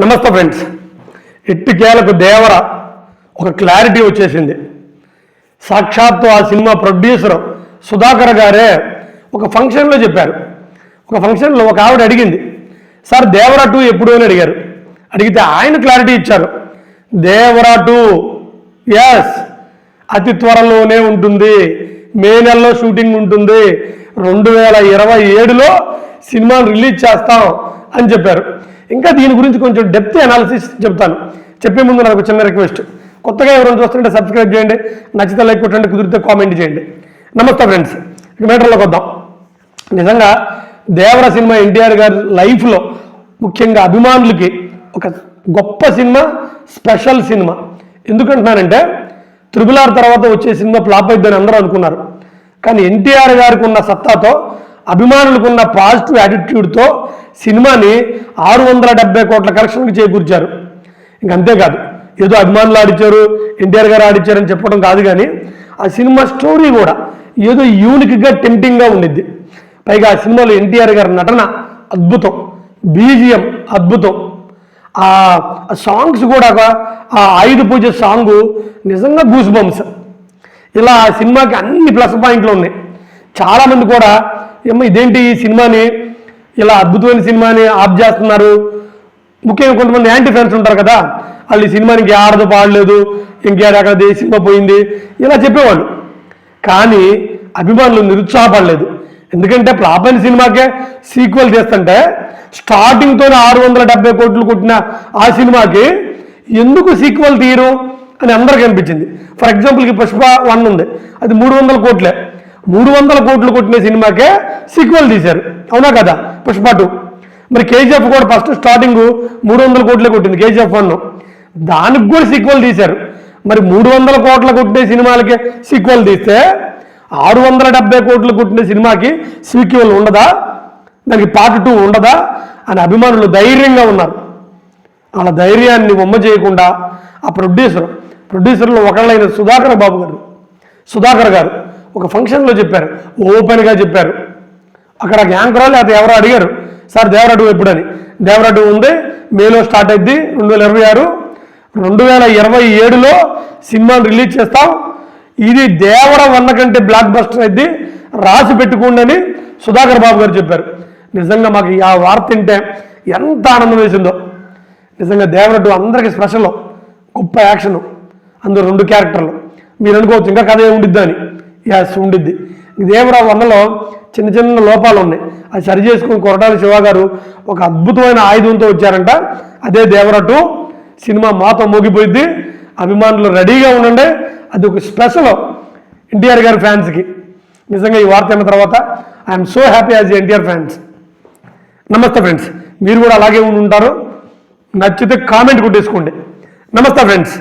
నమస్తే ఫ్రెండ్స్. ఎట్టికేలకు దేవర ఒక క్లారిటీ వచ్చేసింది. సాక్షాత్తు ఆ సినిమా ప్రొడ్యూసర్ సుధాకర్ గారే ఒక ఫంక్షన్లో చెప్పారు. ఒక ఫంక్షన్లో ఒక ఆవిడ అడిగింది సార్ దేవరా టూ ఎప్పుడు అని అడిగారు. అడిగితే ఆయన క్లారిటీ ఇచ్చారు. దేవరా టూ ఎస్ అతి త్వరలోనే ఉంటుంది. మే నెలలో షూటింగ్ ఉంటుంది. రెండు వేల ఇరవై ఏడులో సినిమాను రిలీజ్ చేస్తాం. అని చెప్పారు. ఇంకా దీని గురించి కొంచెం డెప్త్ అనాలిసిస్ చెప్తాను చెప్పే ముందు నాకు చిన్న రిక్వెస్ట్ కొత్తగా ఎవరైనా చూస్తుంటే సబ్స్క్రైబ్ చేయండి. నచ్చితే లైక్ కొట్టండి. కుదిరితే కామెంట్ చేయండి. నమస్తే ఫ్రెండ్స్ ఇక మేటర్లోకి వద్దాం. నిజంగా దేవర సినిమా ఎన్టీఆర్ గారి లైఫ్లో ముఖ్యంగా అభిమానులకి ఒక గొప్ప సినిమా స్పెషల్ సినిమా. ఎందుకంటున్నానంటే త్రిబుల్ ఆర్ తర్వాత వచ్చే సినిమా ఫ్లాప్ అయిద్దని అందరూ అనుకున్నారు. కానీ ఎన్టీఆర్ గారికి ఉన్న సత్తాతో అభిమానులకు ఉన్న పాజిటివ్ యాటిట్యూడ్తో సినిమాని ఆరు వందల డెబ్బై కోట్ల కలెక్షన్కి చేకూర్చారు. ఇంక అంతేకాదు ఏదో అభిమానులు ఆడిచ్చారు ఎన్టీఆర్ గారు ఆడిచ్చారని చెప్పడం కాదు కానీ ఆ సినిమా స్టోరీ కూడా ఏదో యూనిక్గా టెంప్టింగ్గా ఉండిద్ది. పైగా ఆ సినిమాలో ఎన్టీఆర్ గారి నటన అద్భుతం బీజిఎం అద్భుతం. ఆ సాంగ్స్ కూడా ఆ ఆయుధ పూజ సాంగ్ నిజంగా గూస్ బంప్స్. ఇలా ఆ సినిమాకి అన్ని ప్లస్ పాయింట్లు ఉన్నాయి. చాలామంది కూడా ఏమో ఇదేంటి ఈ సినిమాని? ఇలా అద్భుతమైన సినిమాని ఆఫ్ చేస్తున్నారు. ముఖ్యంగా కొంతమంది యాంటీ ఫ్యాన్స్ ఉంటారు కదా వాళ్ళు ఈ సినిమాని ఇంకే ఆడదు పాడలేదు ఇంకేడ అక్కడ ఈ సినిమా పోయింది ఇలా చెప్పేవాళ్ళు. కానీ అభిమానులు నిరుత్సాహపడలేదు. ఎందుకంటే ఫ్లాప్ సినిమాకే సీక్వెల్ చేస్తుంటే స్టార్టింగ్తోనే ఆరు వందల డెబ్బై కోట్లు కొట్టిన ఆ సినిమాకి ఎందుకు సీక్వెల్ తీయరు అని అందరికీ అనిపించింది. ఫర్ ఎగ్జాంపుల్కి పుష్ప వన్ ఉంది అది మూడు వందల కోట్లే. మూడు వందల కోట్లు కొట్టిన సినిమాకే సీక్వెల్ తీశారు. అవునా కదా? పుష్ప టూ. మరి కేజీఎఫ్ కూడా ఫస్ట్ స్టార్టింగ్ మూడు వందల కోట్లే కొట్టింది కేజీఎఫ్ వన్. దానికి కూడా సీక్వెల్ తీశారు. మరి మూడు వందల కోట్ల కొట్టిన సినిమాలకి సీక్వెల్ తీస్తే ఆరు వందల డెబ్బై కోట్లు కొట్టిన సినిమాకి సీక్వెల్ ఉండదా? దానికి పార్ట్ టూ ఉండదా? అని అభిమానులు ధైర్యంగా ఉన్నారు. వాళ్ళ ధైర్యాన్ని బొమ్మ చేయకుండా ఆ ప్రొడ్యూసర్ ప్రొడ్యూసర్లో ఒకళ్ళైన సుధాకర్ బాబు గారు సుధాకర్ గారు ఒక ఫంక్షన్లో చెప్పారు. ఓపెన్గా చెప్పారు. అక్కడ యాంకరాలు అది ఎవరో అడిగారు సార్ దేవరాడు ఎప్పుడని? దేవరాడు ఉంది మేలో స్టార్ట్ అయింది రెండు వేల ఇరవై ఆరు. రెండు వేల ఇరవై ఏడులో సినిమాను రిలీజ్ చేస్తాం. ఇది దేవర వన్న కంటే బ్లాక్ బస్టర్ అయింది రాసి పెట్టుకోండి అని సుధాకర్ బాబు గారు చెప్పారు. నిజంగా మాకు ఆ వార్త వింటే ఎంత ఆనందం వేసిందో. నిజంగా దేవరడ్డు అందరికీ స్పెషల్ గొప్ప యాక్షన్. అందులో రెండు క్యారెక్టర్లు మీరు అనుకోవచ్చు ఇంకా కథ ఉండిద్ది అని. యాస్ ఉండిద్ది. దేవరావు వందలో చిన్న చిన్న లోపాలు ఉన్నాయి. అది సరి చేసుకుని కొరటాల శివ గారు ఒక అద్భుతమైన ఆయుధంతో వచ్చారంట. అదే దేవరటు సినిమా మాతో మోగిపోయింది అభిమానులు రెడీగా ఉండండి. అది ఒక స్పెషల్ ఎన్టీఆర్ గారి ఫ్యాన్స్కి. నిజంగా ఈ వార్త అయిన తర్వాత I'm so happy as NTR fans. నమస్తే ఫ్రెండ్స్. మీరు కూడా అలాగే ఉండి ఉంటారు. నచ్చితే కామెంట్ కొట్టేసుకోండి. నమస్తే ఫ్రెండ్స్.